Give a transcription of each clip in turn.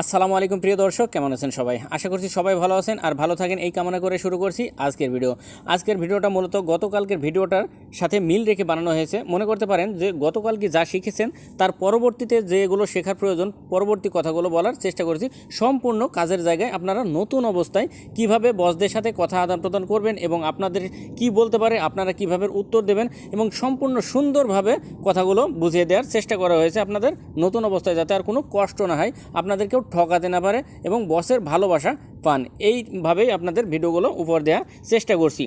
আসসালামু আলাইকুম প্রিয় দর্শক, কেমন আছেন সবাই? আশা করছি সবাই ভালো আছেন আর ভালো থাকেন এই কামনা করে শুরু করছি আজকের ভিডিও। আজকের ভিডিওটা মূলত গতকালকের ভিডিওটার সাথে মিল রেখে বানানো হয়েছে। মনে করতে পারেন যে গতকালকে যা শিখেছেন, তার পরবর্তীতে যেগুলো শেখার প্রয়োজন, পরবর্তী কথাগুলো বলার চেষ্টা করছি। সম্পূর্ণ কাজের জায়গায় আপনারা নতুন অবস্থায় কীভাবে বসদের সাথে কথা আদান প্রদান করবেন এবং আপনাদের কি বলতে পারে, আপনারা কীভাবে উত্তর দেবেন এবং সম্পূর্ণ সুন্দরভাবে কথাগুলো বুঝিয়ে দেওয়ার চেষ্টা করা হয়েছে আপনাদের নতুন অবস্থায় যাতে আর কোনো কষ্ট না হয়। আপনাদেরকেও ঠকাতে না পারে এবং বসের ভালোবাসা পান। এইভাবেই আপনাদের ভিডিওগুলো উপর দেওয়ার চেষ্টা করছি।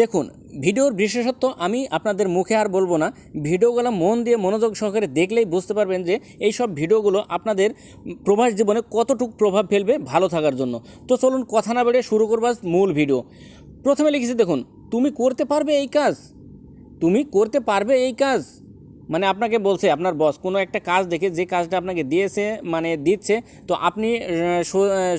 দেখুন, ভিডিওর বিশেষত্ব আমি আপনাদের মুখে আর বলব না। ভিডিওগুলো মন দিয়ে মনোযোগ সহকারে দেখলেই বুঝতে পারবেন যে এই সব ভিডিওগুলো আপনাদের প্রবাস জীবনে কতটুকু প্রভাব ফেলবে ভালো থাকার জন্য। তো চলুন কথা না বেড়ে শুরু করব আজ মূল ভিডিও। প্রথমে লিখেছি, দেখুন, তুমি করতে পারবে এই কাজ? তুমি করতে পারবে এই কাজ? মানে আপনাকে বলছে, আপনার বস কোনো একটা কাজ দেখে যে কাজটা আপনাকে দিয়েছে মানে দিচ্ছে, তো আপনি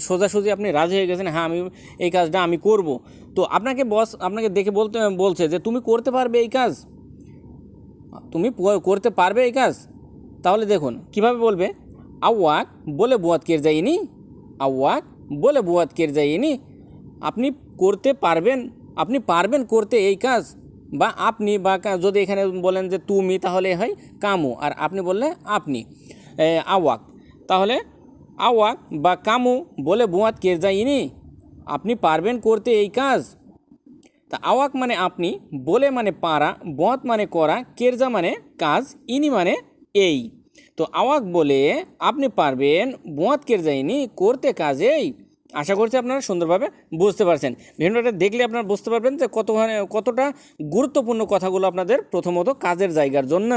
সোজাসুজি আপনি রাজি হয়ে গেছেন হ্যাঁ আমি এই কাজটা আমি করব। তো আপনাকে বস আপনাকে দেখে বলতে, বলছে যে, তুমি করতে পারবে এই কাজ? তুমি করতে পারবে এই কাজ? তাহলে দেখুন, কীভাবে বলবে? আওয়াক বলে বুয়াত কের যাইনি আওয়াক বলে বুয়াত কের যাইনি আপনি করতে পারবেন, আপনি পারবেন করতে এই কাজ? বা আপনি বা কা- যদি এখানে বলেন যে তুমি, তাহলে হয় কামু, আর আপনি বললে আপনি। আওয়াক। তাহলে আওয়াক বা কামু বলে বুয়াত কের যাইনি আপনি পারবেন করতে এই কাজ। তা আওয়াক মানে আপনি, বলে মানে পারা বত মানে করা, কেরজা মানে কাজ, ইনি মানে এই। তো আওয়াক বলে আপনি পারবেন বঁত কেরজা ইনি, করতে কাজেই। আশা করছি আপনারা সুন্দরভাবে বুঝতে পারছেন। ভিডিওটা দেখলে আপনারা বুঝতে পারবেন যে কতখানে, কতটা গুরুত্বপূর্ণ কথাগুলো আপনাদের প্রথমত কাজের জায়গার জন্য।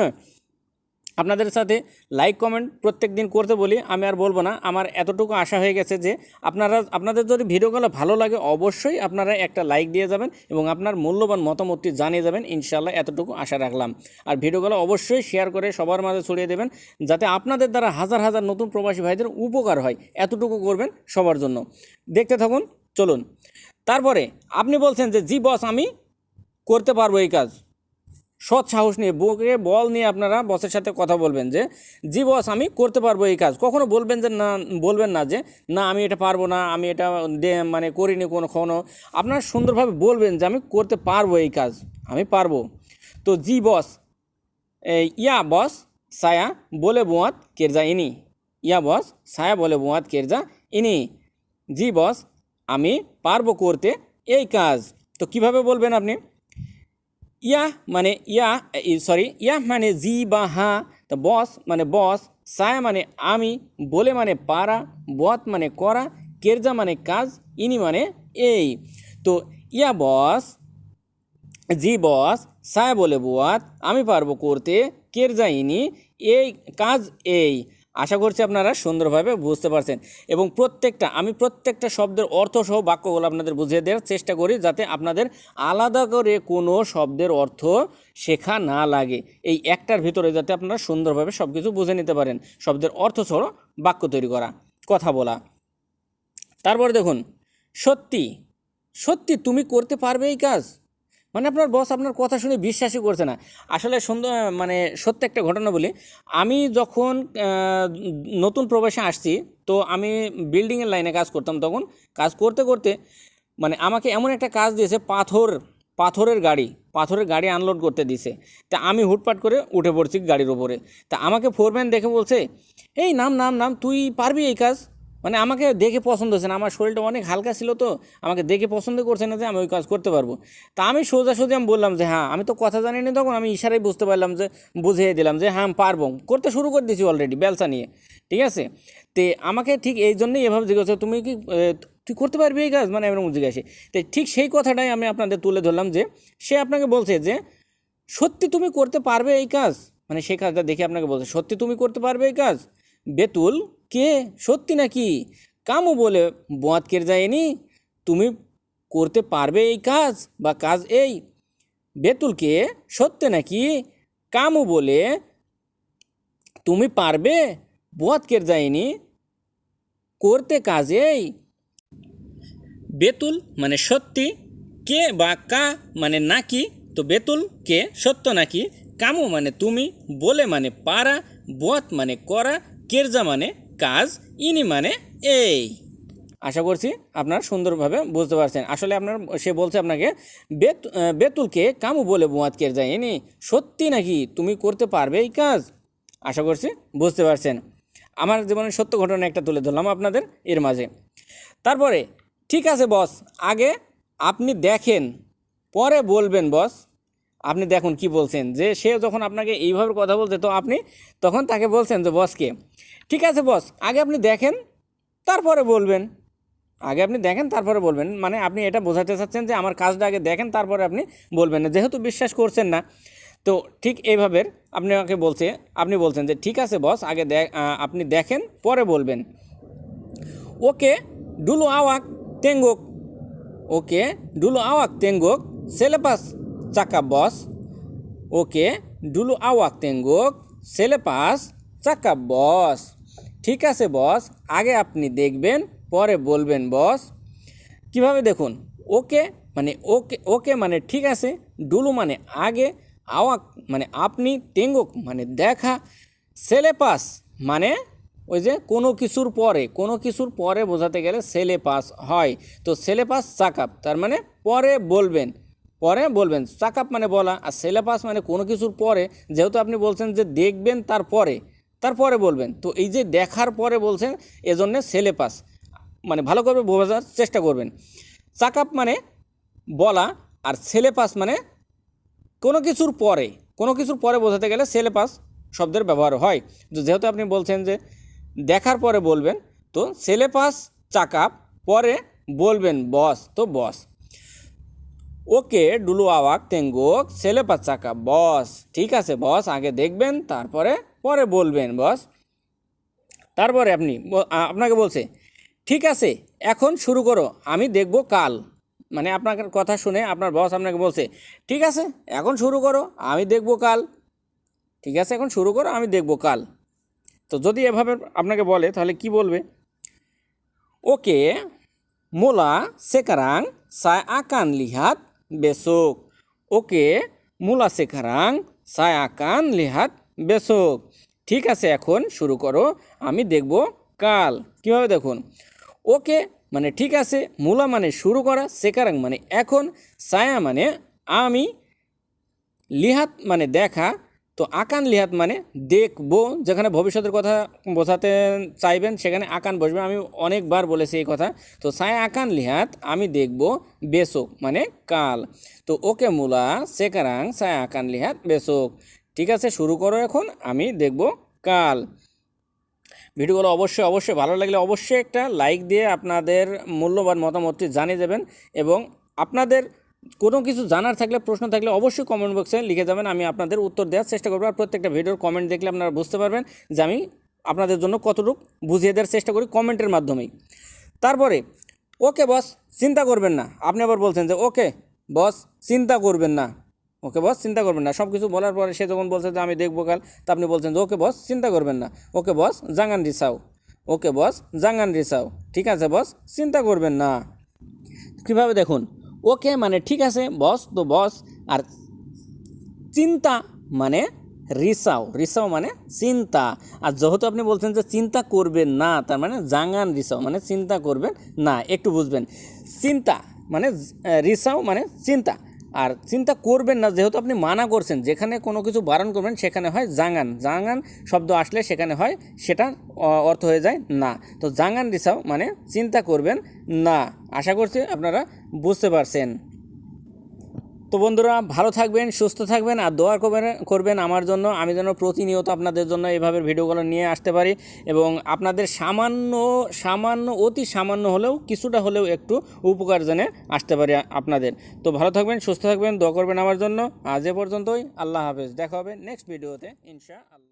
আপনাদের সাথে লাইক কমেন্ট প্রত্যেক দিন করতে বলি, আমি আর বলব না। আমার এতটুকু আশা হয়ে গেছে যে আপনারা, আপনাদের যদি ভিডিওগুলো ভালো লাগে, অবশ্যই আপনারা একটা লাইক দিয়ে যাবেন এবং আপনার মূল্যবান মতামতটি জানিয়ে যাবেন। ইনশাল্লাহ এতটুকু আশা রাখলাম। আর ভিডিওগুলো অবশ্যই শেয়ার করে সবার মাঝে ছড়িয়ে দেবেন, যাতে আপনাদের দ্বারা হাজার হাজার নতুন প্রবাসী ভাইদের উপকার হয়। এতটুকু করবেন সবার জন্য। দেখতে থাকুন, চলুন। তারপরে আপনি বলছেন যে, জি বস আমি করতে পারব এই কাজ। সৎ সাহস নিয়ে, বুকে বল নিয়ে আপনারা বসের সাথে কথা বলবেন যে, জি বস আমি করতে পারব এই কাজ। কখনো বলবেন যে, না, বলবেন না যে, না, আমি এটা পারব না, আমি এটা মানে করিনি কোনো কখনো আপনারা সুন্দরভাবে বলবেন যে, আমি করতে পারব এই কাজ, আমি পারব। তো জি বস ইয়া বস সায়া বলে বোয়াত কেরজা ইনি। ইয়া বস সায়া বলে বোয়াত কেরজা ইনি। জি বস আমি পারব করতে এই কাজ। তো কীভাবে বলবেন আপনি? ইয়া মানে ইয়া সরি ইয়া মানে জি বা হ্যাঁ তো বস মানে বস, সায়া মানে আমি, বলে মানে পারা, বত মানে করা, কেরজা মানে কাজ, ইনি মানে এই। তো ইয়া বস, জি বস, সায়া বলে বুয়াত আমি পারব করতে, কেরজা ইনি, এই কাজ এই। আশা করছি আপনারা সুন্দরভাবে বুঝতে পারছেন। এবং প্রত্যেকটা, আমি প্রত্যেকটা শব্দের অর্থ সহ বাক্যগুলো আপনাদের বুঝিয়ে দেওয়ার চেষ্টা করি যাতে আপনাদের আলাদা করে কোনো শব্দের অর্থ শেখা না লাগে। এই একটার ভিতরে যাতে আপনারা সুন্দরভাবে সব কিছু বুঝে নিতে পারেন, শব্দের অর্থ সহ বাক্য তৈরি করা, কথা বলা। তারপর দেখুন, সত্যি সত্যি তুমি করতে পারবে এই কাজ? মানে আপনার বস আপনার কথা শুনে বিশ্বাসই করছে না। আসলে সুন্দর মানে সত্য একটা ঘটনা বলি। আমি যখন নতুন প্রবেশে আসছি, তো আমি বিল্ডিংয়ের লাইনে কাজ করতাম তখন। কাজ করতে করতে মানে আমাকে এমন একটা কাজ দিয়েছে, পাথর, পাথরের গাড়ি পাথরের গাড়ি আনলোড করতে দিছে তা আমি হুটপাট করে উঠে পড়ছি গাড়ির ওপরে তা আমাকে ফোরম্যান দেখে বলছে, এই নাম নাম নাম, তুই পারবি এই কাজ? মানে আমাকে দেখে পছন্দ হচ্ছে না। আমার শরীরটা অনেক হালকা ছিল তো, আমাকে দেখে পছন্দ করছে না যে আমি ওই কাজ করতে পারব। তা আমি সোজাসুজি আমি বললাম যে হ্যাঁ আমি তো কথা জানি না তখন। আমি ইশারাই বুঝতে পারলাম যে, বুঝিয়ে দিলাম যে হ্যাঁ পারব। করতে শুরু করে দিয়েছি অলরেডি বেলসা নিয়ে। ঠিক আছে? তে আমাকে ঠিক এই জন্যই এভাবে জিজ্ঞাসা, তুমি কি তুই করতে পারবি এই কাজ? মানে এরকম জিজ্ঞাসা। তো ঠিক সেই কথাটাই আমি আপনাদের তুলে ধরলাম যে, সে আপনাকে বলছে যে, সত্যি তুমি করতে পারবে এই কাজ? মানে সেই কাজটা দেখে আপনাকে বলছে, সত্যি তুমি করতে পারবে এই কাজ? বেতুল কে? সত্যি নাকি? কামু বলে বোয়াত কের যায়নি। তুমি করতে পারবে এই কাজ বা কাজ এই? বেতুলকে সত্যি নাকি? কামু বলে, তুমি পারবে। বোয়াত কের যায়নি। করতে কাজ এই? বেতুল মানে সত্যি। কে বা কা মানে নাকি? তো বেতুল কে? সত্য নাকি? কামু মানে তুমি। বলে মানে পারা। বত মানে করা। কেরজা মানে কাজ, ইনি মানে এই। আশা করছি আপনারা সুন্দরভাবে বুঝতে পারছেন। আসলে আপনার, সে বলছে আপনাকে, বেত বেতুলকে কামু বলে বোয়াতকে যায়? ইনি, সত্যি নাকি? তুমি করতে পারবে এই কাজ? আশা করছি বুঝতে পারছেন। আমার জীবনের সত্য ঘটনা একটা তুলে ধরলাম আপনাদের এর মাঝে। তারপরে, ঠিক আছে, বস, আগে আপনি দেখেন, পরে বলবেন, বস। আপনি দেখুন কি বলছেন, যে সে যখন আপনাকে এইভাবে কথা বলতে তো আপনি তখন তাকে বলছেন যে, বসকে। ঠিক আছে বস, আগে আপনি দেখেন, তারপরে বলবেন। আগে আপনি দেখেন, তারপরে বলবেন। মানে আপনি এটা বোঝাতে চাচ্ছেন যে, আমার কাজটা আগে দেখেন, তারপরে আপনি বলবেন না। যেহেতু বিশ্বাস করছেন না, তো ঠিক এইভাবে আপনি আমাকে বলছে, আপনি বলছেন যে, ঠিক আছে বস, আগে দেখ আপনি দেখেন, পরে বলবেন। ওকে, ডুলু আওয়াক তেঙ্গক। ওকে, ডুলু আওয়াক তেঙ্গক, সেলেপাস বস। ওকে, ডুলু আওয়াক তেঙ্গক সেলেপাস চাকা বস। ঠিক আছে বস, আগে আপনি দেখবেন, পরে বলবেন বস। কীভাবে দেখুন, ওকে মানে ওকে ওকে মানে ঠিক আছে, ডুলু মানে আগে, আওয়াক মানে আপনি, তেঙ্গুক মানে দেখা সেলেপাস মানে ওই যে কোনো কিছুর পরে, কোনো কিছুর পরে বোঝাতে গেলে সেলেপাস হয়। তো সেলেপাস চাকাপ তার মানে পরে বলবেন। পরে বলবেন চাকাপ মানে বলা আর সেলেপাস মানে কোনো কিছুর পরে। যেহেতু আপনি বলছেন যে দেখবেন তারপরে তারপরে বলবেন। তো এই যে দেখার পরে বলছেন, এজন্যে সেলেপাস মানে ভালো করে বোঝার চেষ্টা করবেন। চাকাপ মানে বলা আর সেলেপাস মানে কোনো কিছুর পরে। কোনো কিছুর পরে বোঝাতে গেলে সেলেপাস শব্দের ব্যবহার হয়। তো যেহেতু আপনি বলছেন যে দেখার পরে বলবেন, তো সেলেপাস চাকাপ পরে বলবেন, বস। তো বস। ওকে ডুলু আওয়াক তেঙ্গুক সেলেপাস চাকা বস। ঠিক আছে, বস, আগে দেখবেন, তারপরে, পরে বলবেন, বস। তারপরে আপনি আপনাকে বলছে, ঠিক আছে, এখন শুরু করো, আমি দেখব কাল। মানে আপনার কথা শুনে আপনার বস আপনাকে বলছে, ঠিক আছে, এখন শুরু করো, আমি দেখব কাল। ঠিক আছে, এখন শুরু করো, আমি দেখব কাল। তো যদি এভাবে আপনাকে বলে, তাহলে কি বলবে? ওকে, মোলা সেকারাং সাই আকান লিহাত বেসক ওকে মূলা শেখারাং সায়া আকান লিহাত বেসক ঠিক আছে, এখন শুরু করো। আমি দেখব কাল। কীভাবে দেখুন? ওকে মানে ঠিক আছে, মূলা মানে শুরু করা, সেকারাং মানে এখন সায়া মানে আমি, লিহাত মানে দেখা তো আকান লিহাত মানে দেখব, যেখানে ভবিষ্যতের কথা বোঝাতে চাইবেন, সেখানে আকান বসবে। আমি অনেকবার বলেছি এই কথা। তো সায় আকান লিহাত আমি দেখব বেসক মানে কাল। তো ওকে মুলা সেকারাং সায় আকান লিহাত বেসক ঠিক আছে, শুরু করো এখন, আমি দেখব কাল। ভিডিওগুলো অবশ্যই অবশ্যই ভালো লাগলে অবশ্যই একটা লাইক দিয়ে আপনাদের মূল্যবান মতামতটি জানিয়ে দেবেন এবং আপনাদের কোনো কিছু জানার থাকলে, প্রশ্ন থাকলে অবশ্যই কমেন্ট বক্সে লিখে যাবেন, আমি আপনাদের উত্তর দেওয়ার চেষ্টা করব। আর প্রত্যেকটা ভিডিওর কমেন্ট দেখলে আপনারা বুঝতে পারবেন যে আমি আপনাদের জন্য কতটুকু বুঝিয়ে দেওয়ার চেষ্টা করি কমেন্টের মাধ্যমেই। তারপরে, ওকে বস চিন্তা করবেন না। আপনি আবার বলছেন যে, ওকে বস চিন্তা করবেন না। ওকে বস চিন্তা করবেন না। সব কিছু বলার পরে সে যখন বলছে যে, আমি দেখব কাল, তা আপনি বলছেন যে, ওকে বস চিন্তা করবেন না। ওকে বস জাঙ্গান রিসাও। ওকে বস জাঙ্গান রিসাও। ঠিক আছে বস চিন্তা করবেন না। কীভাবে দেখুন ওকে মানে ঠিক আছে, বস তো বস। আর চিন্তা মানে রিসাও রিসাও মানে চিন্তা। আর যেহেতু আপনি বলছেন যে চিন্তা করবেন না, তার মানে জাঙ্গান রিসাও মানে চিন্তা করবেন না, একটু বুঝবেন। চিন্তা মানে রিসাও মানে চিন্তা। আর চিন্তা করবেন না, যেহেতু আপনি মানা করছেন, যেখানে কোনো কিছু বারণ করবেন সেখানে হয় জাঙ্গান। জাঙ্গান শব্দ আসলে সেখানে হয়, সেটা অর্থ হয়ে যায় না। তো জাঙ্গান দিশাও মানে চিন্তা করবেন না। আশা করছি আপনারা বুঝতে পারছেন। তো বন্ধুরা, ভালো থাকবেন, সুস্থ থাকবেন আর দোয়া করবেন করবেন আমার জন্য। আমি যেন প্রতিনিয়ত আপনাদের জন্য এভাবে ভিডিওগুলো নিয়ে আসতে পারি এবং আপনাদের সামান্য সামান্য, অতি সামান্য হলেও, কিছুটা হলেও একটু উপকার জেনে আসতে পারি আপনাদের। তো ভালো থাকবেন, সুস্থ থাকবেন, দোয়া করবেন আমার জন্য। আজ এ পর্যন্তই। আল্লাহ হাফেজ। দেখা হবে নেক্সট ভিডিওতে ইনশা আল্লাহ